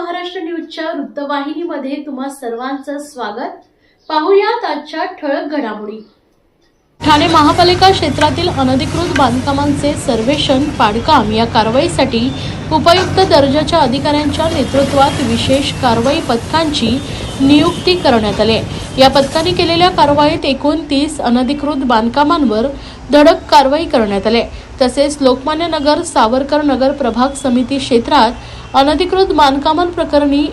महाराष्ट्र न्यूजच्या वृत्तवाहिनीमध्ये तुम्हा सर्वांचं स्वागत पाहुयात आजच्या ठळक घडामोडी ठाणे महापालिका क्षेत्रातील अनधिकृत बांधकामांचे सर्वेक्षण पाडकाम या कारवाईसाठी उपयुक्त दर्जाच्या अधिकाऱ्यांच्या नेतृत्वात विशेष कारवाई पथकांची नियुक्ती करण्यात आली आहे. या पथकाने केलेल्या कारवाईत एकोणतीस अनधिकृत बांधकामांवर धडक कारवाई करण्यात आली आहे. तसेच लोकमान्य नगर सावरकर नगर प्रभाग समिती क्षेत्रात अनधिकृत बांधकामांप्रकरणी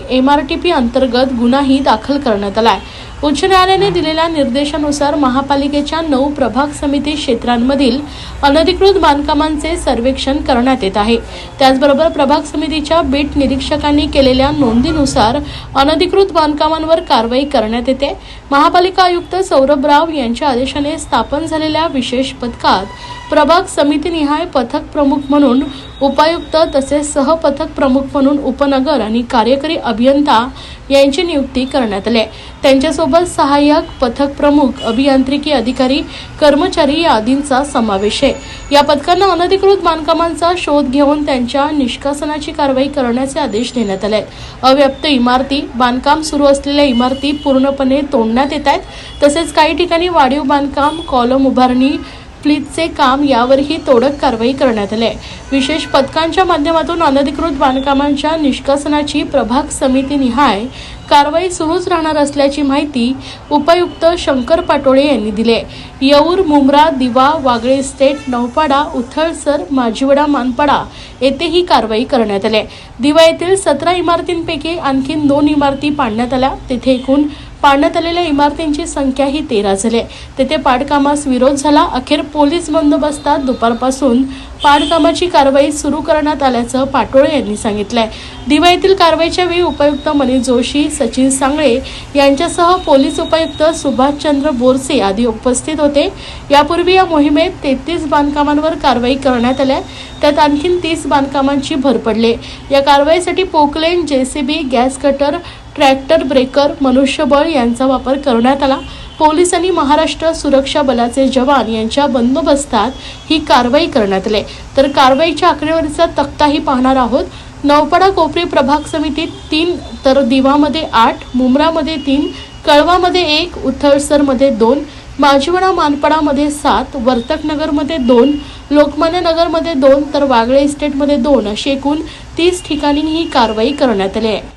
पी अंतर्गत गुन्हाही दाखल करण्यात आलाय. उच्च न्यायालयाने दिलेल्या निर्देशानुसार महापालिकेच्या नऊ प्रभाग समिती क्षेत्रांमधील अनधिकृत बांधकामांचे सर्वेक्षण करण्यात येत आहे. त्याचबरोबर प्रभाग समितीच्या बीट निरीक्षकांनी केलेल्या नोंदीनुसार अनधिकृत बांधकामांवर कारवाई करण्यात येते. महापालिका आयुक्त सौरभ राव यांच्या आदेशाने स्थापन झालेल्या विशेष पथकात प्रभाग समितीनिहाय पथक प्रमुख म्हणून उपायुक्त तसेच सहपथक प्रमुख म्हणून उपनगर आणि कार्यकारी अभियंता यांची नियुक्ती करण्यात आली. आहे. त्यांच्यासोबत सहाय्यक पथक प्रमुख अभियांत्रिकी अधिकारी कर्मचारी या आदींचा समावेश आहे. या पथकांना अनधिकृत बांधकामांचा शोध घेऊन त्यांच्या निष्कासनाची कारवाई करण्याचे आदेश देण्यात आले. आहेत अव्याप्त इमारती बांधकाम सुरू असलेल्या इमारती पूर्णपणे तोडण्यात येत आहेत. तसेच काही ठिकाणी वाढीव बांधकाम कॉलम उभारणी प्लीजचे काम यावरही तोडक कारवाई करण्यात आली विशेष पथकांच्या माध्यमातून अनधिकृत बांधकामांच्या निष्कासनाची प्रभाग समितीनिहाय कारवाई सुरूच राहणार असल्याची माहिती उपायुक्त शंकर पाटोळे यांनी दिले येऊर मुंब्रा दिवा वागळे स्टेट नौपाडा उथळसर माजीवडा मानपाडा येथे ही कारवाई करण्यात आली दिवा येथील सतरा इमारतींपैकी आणखी दोन इमारती पाडण्यात आल्या. तेथे एकूण पाडण्यात आलेल्या इमारतींची संख्या ही तेरा झाली तेथे पाडकामास विरोध झाला. अखेर पोलीस बंदोबस्तात दुपारपासून पाडकामाची कारवाई सुरू करण्यात आल्याचं पाटोळे यांनी सांगितलंय. दिवा येथील कारवाईच्या वेळी उपायुक्त मनीष जोशी सचिन सांगळे यांच्यासह पोलीस उपायुक्त सुभाषचंद्र बोरसे आदी उपस्थित होते. यापूर्वी या मोहिमेत तेहतीस बांधकामांवर कारवाई करण्यात आल्या. त्यात आणखीन तीस बांधकामांची भर पडली. या कारवाईसाठी Poclain JCB gas cutter tractor breaker मनुष्यबळ यांचा वापर करण्यात आला. पोलीस आणि महाराष्ट्र सुरक्षा बलाचे जवान यांच्या बंदोबस्तात ही कारवाई करण्यात आली. तर कारवाईच्या आकडेवारीचा तक्ताही पाहणार आहोत. नौपाडा कोपरी प्रभाग समितीत तीन तर दिवामध्ये आठ मुंब्रामध्ये तीन कळवामध्ये एक उथळसरमध्ये दोन माझीवडा मानपाडामध्ये सात वर्तकनगरमध्ये दोन लोकमान्य नगरमध्ये दोन तर वागळे इस्टेटमध्ये दोन अशी एकूण तीस ठिकाणी ही कारवाई करण्यात आली आहे.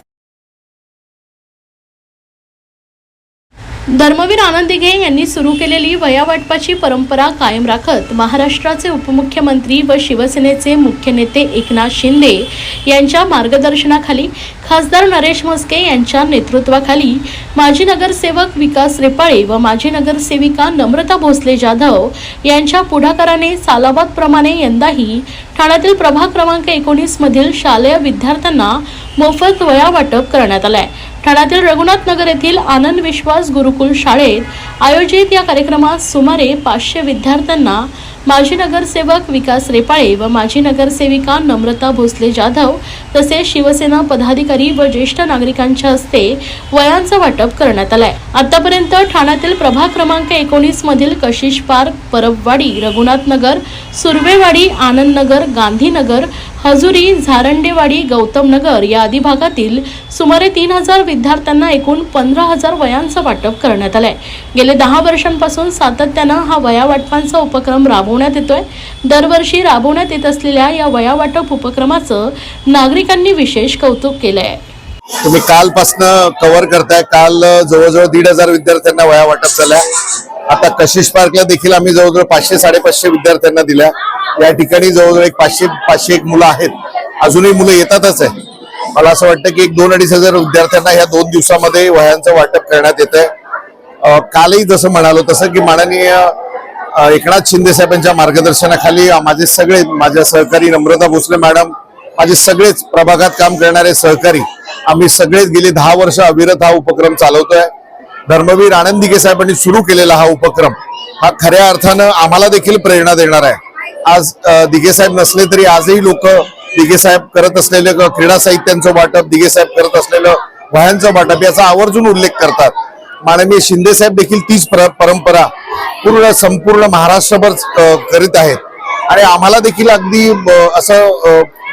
धर्मवीर आनंद दिघे यांनी सुरू केलेली वयावाटपाची परंपरा कायम राखत महाराष्ट्राचे उपमुख्यमंत्री व शिवसेनेचे मुख्य नेते एकनाथ शिंदे यांच्या मार्गदर्शनाखाली खासदार नरेश म्हस्के यांच्या नेतृत्वाखाली माजी नगरसेवक विकास रेपाळे व माजी नगरसेविका नम्रता भोसले जाधव यांच्या पुढाकाराने सालाबादप्रमाणे यंदाही ठाण्यातील प्रभाग क्रमांक एकोणीसमधील शालेय विद्यार्थ्यांना मोफत वयावाटप करण्यात करण्यात आलाय. ठाण्यातील रघुनाथ नगर येथील आनंद विश्वास गुरुकुल शाळेत आयोजित या कार्यक्रमात सुमारे पाचशे विद्यार्थ्यांना माजी नगरसेवक विकास रेपाळे व माजी नगरसेविका नम्रता भोसले जाधव तसेच शिवसेना पदाधिकारी व ज्येष्ठ नागरिकांच्या हस्ते वयांचं वाटप करण्यात आलंय. आतापर्यंत ठाण्यातील प्रभाग क्रमांक एकोणीस मधील कशिश पार्क परबवाडी रघुनाथ नगर सुर्वेवाडी आनंद नगर गांधीनगर हजुरी झारंडेवाडी गौतम नगर या आदी भागातील सुमारे तीन हजार विद्यार्थ्यांना एकूण पंधरा हजार वयांचं वाटप करण्यात आलंय. गेले दहा वर्षांपासून सातत्यानं हा वया वाटपांचा उपक्रम राबवण्यात येतोय. दरवर्षी राबवण्यात येत असलेल्या या वया वाटप उपक्रमाचं नागरिकांनी विशेष कौतुक केलंय. तुम्ही कालपासनं कव्हर करताय. काल जवळजवळ दीड हजार विद्यार्थ्यांना वया वाटप झाल्या. आता कशिश पार्कला देखील आम्ही जवळजवळ पाचशे साडेपाचशे विद्यार्थ्यांना दिल्या. या ठिकाणी जवळजवळ एक पाचशे पाचशे एक मुलं आहेत. अजूनही मुलं येतातच आहे. मला असं वाटतं की एक दोन अडीच हजार विद्यार्थ्यांना ह्या दोन दिवसामध्ये वह्यांचं वाटप करण्यात येत आहे कालही जसं म्हणालो तसं की माननीय एकनाथ शिंदे साहेबांच्या मार्गदर्शनाखाली माझे सगळे माझ्या सहकारी नम्रता भोसले मॅडम माझे सगळेच प्रभागात काम करणारे सहकारी आम्ही सगळेच गेली दहा वर्ष अविरत हा उपक्रम चालवतोय. धर्मवीर आनंद दिघे साहेबांनी सुरू केलेला हा उपक्रम हा खऱ्या अर्थानं आम्हाला देखील प्रेरणा देणार आहे. आज दिघे साहेब नसले तरी आजही लोक दिघे साहेब करत असलेले क्रीडा साहित्यांचं वाटप दिघे साहेब करत असलेलं वह्यांचं वाटप याचा आवर्जून उल्लेख करतात. माननीय शिंदे साहेब देखील तीच परंपरा पूर्ण संपूर्ण महाराष्ट्रभर करीत आहेत. आणि आम्हाला देखील अगदी असं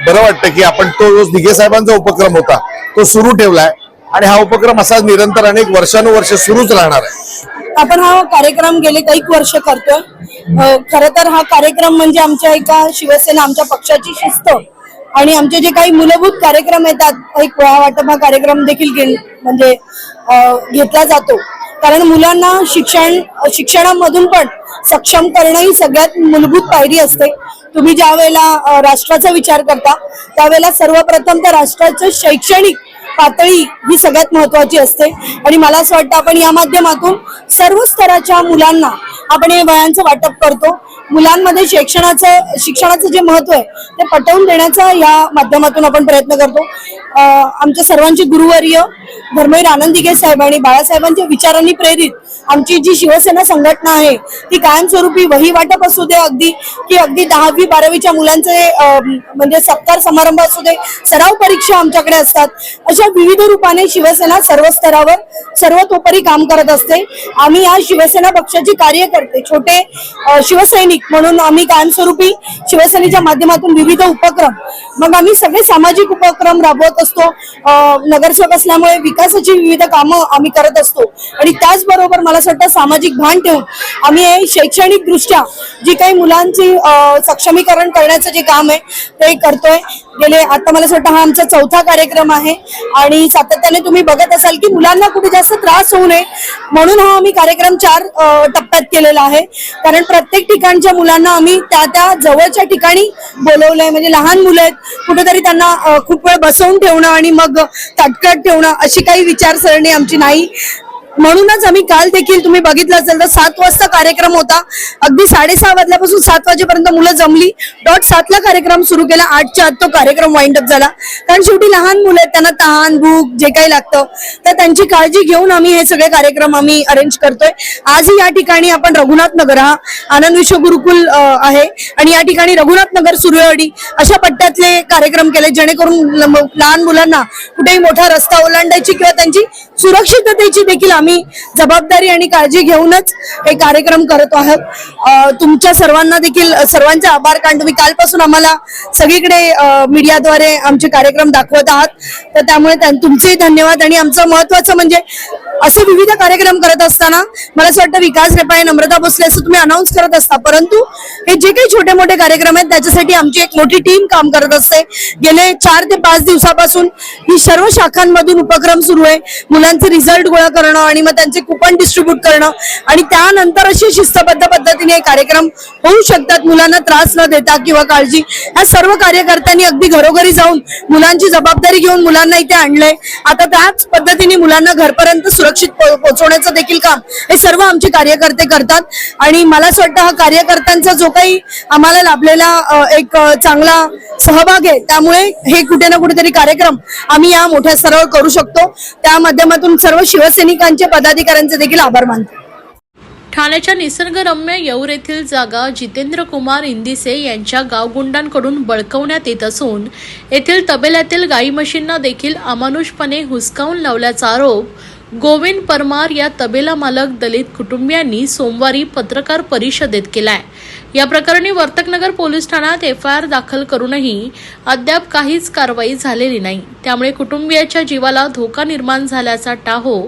बरं वाटतं की आपण तो जो दिघे साहेबांचा उपक्रम होता. तो सुरू ठेवलाय. आणि हा उपक्रम असा निरंतर अनेक वर्षानुवर्ष सुरूच राहणार आहे. आपण हा कार्यक्रम गेले काही वर्ष करतोय. खर तर हा कार्यक्रम म्हणजे आमच्या एका शिवसेना आमच्या पक्षाची शिस्त. आणि आमचे जे काही मूलभूत कार्यक्रम येतात एक वया वाटप हा कार्यक्रम देखील म्हणजे घेतला जातो. कारण मुलांना शिक्षण शिक्षणामधून पण सक्षम करणं ही सगळ्यात मूलभूत पायरी असते. तुम्ही ज्या वेळेला राष्ट्राचा विचार करता त्यावेळेला सर्वप्रथम तर राष्ट्राचं शैक्षणिक पातळी ही सगळ्यात महत्वाची असते. आणि मला असं वाटतं आपण या माध्यमातून सर्व स्तराच्या मुलांना आपण हे वयांचं वाटप करतो. मुलांमध्ये शिक्षणाचं शिक्षणाचं जे महत्त्व आहे ते पटवून देण्याचा या माध्यमातून आपण प्रयत्न करतो. आमच्या सर्वांचे गुरुवर्य धर्मवीर आनंदिगे साहेब आणि बाळासाहेबांच्या विचारांनी प्रेरित आमची जी शिवसेना संघटना आहे ती कायमस्वरूपी वही वाटप असू दे अगदी की अगदी दहावी बारावीच्या मुलांचे म्हणजे सत्कार समारंभ असू दे सराव परीक्षा आमच्याकडे असतात. अशा विविध रूपाने शिवसेना सर्व स्तरावर सर्वतोपरी काम करत असते. आम्ही या शिवसेना पक्षाचे कार्यकर्ते छोटे शिवसैनिक म्हणून आम्ही कायमस्वरूपी शिवसेनेच्या माध्यमातून विविध उपक्रम मग आम्ही सगळे सामाजिक उपक्रम राबवत असतो. अं, नगरसेवक असल्यामुळे विकासाची विविध कामं आम्ही करत असतो. आणि त्याचबरोबर मला असं वाटतं सामाजिक भान ठेवून आम्ही हे शैक्षणिक दृष्ट्या जी काही मुलांची सक्षमीकरण करण्याचं जे काम आहे ते करतोय. गेले. आता मला असं वाटतं हा आमचा चौथा कार्यक्रम आहे. आणि सातत्याने तुम्ही बघत असाल की मुलांना कुठे जास्त त्रास होऊ नये म्हणून हा आम्ही कार्यक्रम चार टप्प्यात केलेला आहे. कारण प्रत्येक ठिकाणच्या मुलांना आम्ही त्या त्या जवळच्या ठिकाणी बोलवलंय. म्हणजे लहान मुलं आहेत कुठेतरी त्यांना खूप वेळ बसवून ठेवणं आणि मग ताटकट ठेवणं अशी काही विचारसरणी आमची नाही. म्हणूनच आम्ही काल देखील तुम्ही बघितलं असेल तर सात वाजता कार्यक्रम होता. अगदी साडेसहा वाजल्यापासून सात वाजेपर्यंत मुलं जमली. डॉट सातला कार्यक्रम सुरू केला. आठच्या आत तो कार्यक्रम वाइंड अप झाला. कारण शेवटी लहान मुलं आहेत त्यांना तहान भूक जे काही लागतं तर त्यांची काळजी घेऊन आम्ही हे सगळे कार्यक्रम आम्ही अरेंज करतोय. आजही या ठिकाणी आपण रघुनाथ नगर हा आनंद विश्व गुरुकुल आहे. आणि या ठिकाणी रघुनाथ नगर सुर्यवाडी अशा पट्ट्यातले कार्यक्रम केले जेणेकरून लहान मुलांना कुठेही मोठा रस्ता ओलांडायची किंवा त्यांची सुरक्षिततेची देखील आम्ही जबाबदारी आणि काळजी घेऊनच हे कार्यक्रम करत आहोत. तुमच्या सर्वांना देखील सर्वांचे आभार. कारण तुम्ही कालपासून आम्हाला सगळीकडे मीडियाद्वारे आमचे कार्यक्रम दाखवत आहात. तर त्यामुळे तुमचेही धन्यवाद. आणि आमचं महत्वाचं म्हणजे असे विविध कार्यक्रम करत असताना मला असं वाटतं विकास रेपाळे नम्रता भोसले असं तुम्ही अनाऊन्स करत असता. परंतु हे जे काही छोटे मोठे कार्यक्रम आहेत त्याच्यासाठी आमची एक मोठी टीम काम करत असते. गेले चार ते पाच दिवसापासून ही सर्व शाखांमधून उपक्रम सुरू आहे. मुलांचे रिझल्ट गोळा करणं आणि मग त्यांचे कुपन डिस्ट्रीब्यूट करणं. आणि त्यानंतर अशी शिस्तबद्ध पद्धतीने हे कार्यक्रम होऊ शकतात. मुलांना त्रास न देता किंवा काळजी. या सर्व कार्यकर्त्यांनी अगदी घरोघरी जाऊन मुलांची जबाबदारी घेऊन मुलांना इथे आणलंय. आता त्याच पद्धतीने मुलांना घरपर्यंत सुरक्षित पोहोचवण्याचं देखील काम हे सर्व आमचे कार्यकर्ते करतात. आणि मला असं वाटतं हा कार्यकर्त्यांचा जो काही आम्हाला लाभलेला एक चांगला सहभाग आहे त्यामुळे हे कुठे ना कुठेतरी कार्यक्रम आम्ही या मोठ्या स्तरावर करू शकतो. त्या माध्यमातून सर्व शिवसैनिकांचे पदाधिकाऱ्यांचे देखील आभार मानतो. ठाण्याच्या निसर्गरम्य येऊर येथील जागा जितेंद्र कुमार इंदिसे यांच्या गावगुंडांकडून बळकवण्यात येत असून येथील तबेल्यातील गाई म्हशींना देखील अमानुषपणे हुसकावून लावल्याचा आरोप गोविंद परमार या तबेला मालक दलित कुटुंबियांनी सोमवारी पत्रकार परिषदेत केलाय. या प्रकरणी वर्तकनगर पोलीस ठाण्यात एफ आय आर दाखल करूनही अद्याप काहीच कारवाई झालेली नाही. त्यामुळे कुटुंबियाच्या जीवाला धोका निर्माण झाल्याचा टाहो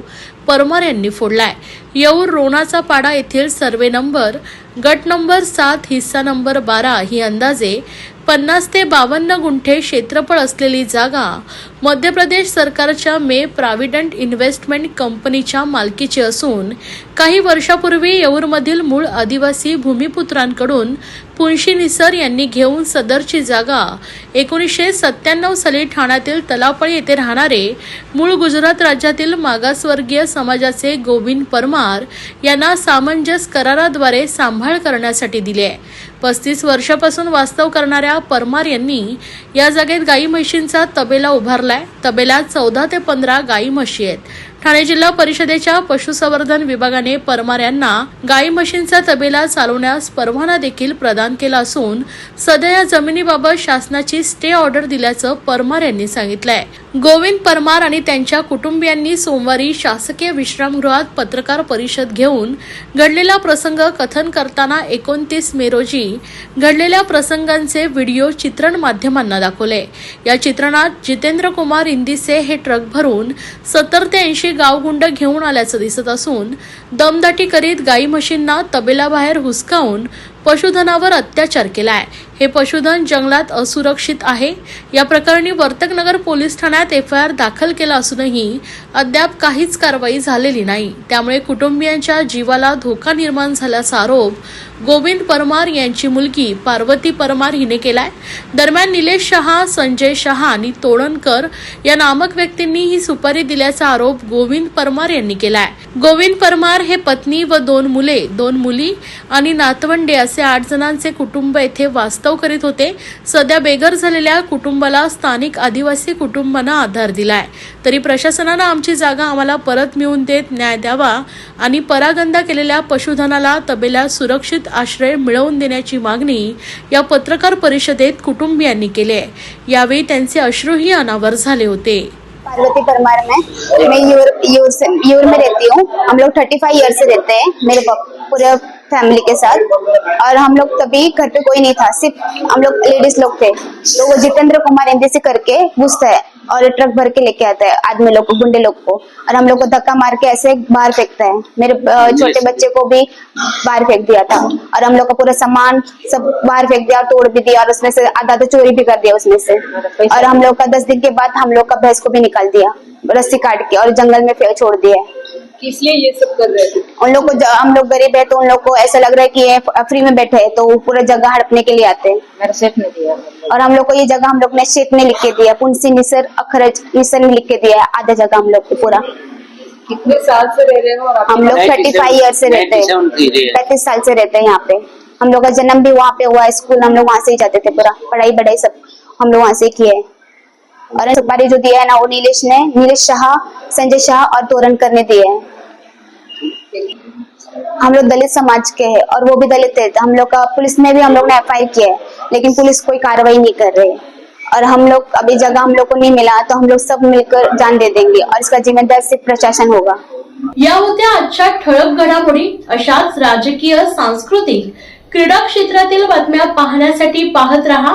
परमार यांनी फोडलाय. येऊर रोणाचा पाडा येथील सर्वे नंबर गट नंबर सात हिस्सा नंबर बारा ही अंदाजे पन्नास ते बावन्न गुंठे क्षेत्रफळ असलेली जागा मध्य प्रदेश सरकारच्या मे प्राविडंट इन्व्हेस्टमेंट कंपनीच्या मालकीचे असून काही वर्षापूर्वी येऊरमधील मूळ आदिवासी भूमिपुत्रांकडून पुंशी निसर यांनी घेऊन सदरची जागा एकोणीसशे सत्त्याण्णव साली ठाण्यातील तलापळी येथे राहणारे मूळ गुजरात राज्यातील मागासवर्गीय समाजाचे गोविंद परमार यांना सामंजस्य कराराद्वारे सांभाळ करण्यासाठी दिले. आहे पस्तीस वर्षापासून वास्तव करणाऱ्या परमार यांनी या जागेत गाई म्हशींचा तबेला उभारला. उभारलाय तबेल्यात चौदा ते पंधरा गाई म्हशी आहेत. ठाणे जिल्हा परिषदेच्या पशुसंवर्धन विभागाने परमार यांना गाई म्हशींचा तबेला चालवण्यास परवाना देखील प्रदान केला असून सध्या या जमिनीबाबत शासनाची स्टे ऑर्डर दिल्याचं परमार यांनी सांगितलंय. गोविंद परमार आणि त्यांच्या कुटुंबियांनी सोमवारी शासकीय विश्रामगृहात पत्रकार परिषद घेऊन घडलेला प्रसंग कथन करताना एकोणतीस मे रोजी घडलेल्या प्रसंगांचे व्हिडिओ चित्रण माध्यमांना दाखवले. या चित्रणात जितेंद्र कुमार इंदिसे हे ट्रक भरून सत्तर ते ऐंशी गावगुंड घेऊन आल्याचं दिसत असून दमदाटी करीत गाई म्हशींना तबेल्याबाहेर हुसकावून पशुधनावर अत्याचार केला आहे हे पशुधन जंगलात असुरक्षित आहे. या प्रकरणी वर्तकनगर पोलीस ठाण्यात एफ आय आर दाखल केला असूनही अद्याप काहीच कारवाई झालेली नाही. त्यामुळे कुटुंबियांच्या जीवाला धोका निर्माण झाल्याचा आरोप गोविंद परमार यांची मुलगी पार्वती परमार हिने केलाय. दरम्यान निलेश शहा संजय शहा आणि तोडणकर या नामक व्यक्तींनी ही सुपारी दिल्याचा आरोप गोविंद परमार यांनी केलाय. गोविंद परमार हे पत्नी व दोन मुले दोन मुली आणि नातवंडे असे आठ जणांचे कुटुंब येथे वास्तव करीत होते. सध्या बेघर झालेल्या कुटुंबाला स्थानिक आदिवासी कुटुंबांना आधार दिलाय. तरी प्रशासनानं आमची जागा आम्हाला परत मिळवून देत न्याय द्यावा आणि परागंदा केलेल्या पशुधनाला तबेल्यात सुरक्षित आश्रय मिळवून देण्याची मागणी या पत्रकार परिषदेत कुटुंबियांनी केली आहे. यावेळी त्यांचे अश्रूही अनावर झाले होते. पार्वती परमार मैं मैं यूर यूर से यूर में रहती हूँ. हम लोग थर्टी फाइव ईयर से रहते हैं. मेरे पूरे फैमिली के साथ। और हम लोग तभी घर पे कोई नहीं था सिर्फ़ हम लोग लेडीज़ लोग थे। तो वो जितेंद्र कुमार से करके घुसता है और ट्रक भर के लेके आता है आदमी लोग को गुंडे लोग को। और हम लोग को धक्का मार के ऐसे बाहर फेंकता है। मेरे छोटे बच्चे को भी बाहर फेंक दिया था। और हम लोग का पूरा सामान सब बाहर फेंक दिया तोड़ भी दिया और उसमें से आधा तो चोरी भी कर दिया उसमें से। और हम लोग का दस दिन के बाद हम लोग का भैंस को भी निकाल दिया रस्सी काट के और जंगल में छोड़ दिया किस लिए ये सब कर रहे थे। उन लोग को हम लोग गरीब है तो उन लोग को ऐसा लग रहा है कि ये फ्री में बैठे हैं तो वो पूरा जगह हड़पने के लिए आते हैं। मेरा सेठ ने दिया। और हम लोग को ये जगह हम लोग ने शेख ने लिख के दिया पुंसी निसर अखरज निसर ने लिख के दिया आधा जगह हम लोग को पूरा। कितने साल से रह रहे हो और हम लोग थर्टी फाइव ईयर से रहते हैं। 97 पैंतीस साल से रहते हैं यहाँ पे। हम लोग का जन्म भी वहाँ पे हुआ है स्कूल हम लोग वहाँ से ही जाते थे पूरा पढ़ाई बढ़ाई सब हम लोग वहाँ से किए। हैं और सुपारी जो दिया है ना, वो नीलेश ने, नीलेश शाह, संजय शाह और तोरणकर ने दिए हैं। हम लोग दलित समाज के हैं और वो भी दलित है तो हम लोग का पुलिस में भी हम लोग ने एफ़ आई किया है, लेकिन पुलिस कोई कार्रवाई नहीं कर रही और हम लोग, अभी जगह हम लोग को नहीं मिला तो हम लोग सब मिलकर जान दे देंगे और इसका जिम्मेदार सिर्फ़ प्रशासन होगा। या होत्या आजच्या ठळक घडामोडी अशाच राजकीय, सांस्कृतिक, क्रीडा क्षेत्रातील बातम्या पाहण्यासाठी पाहत रहा.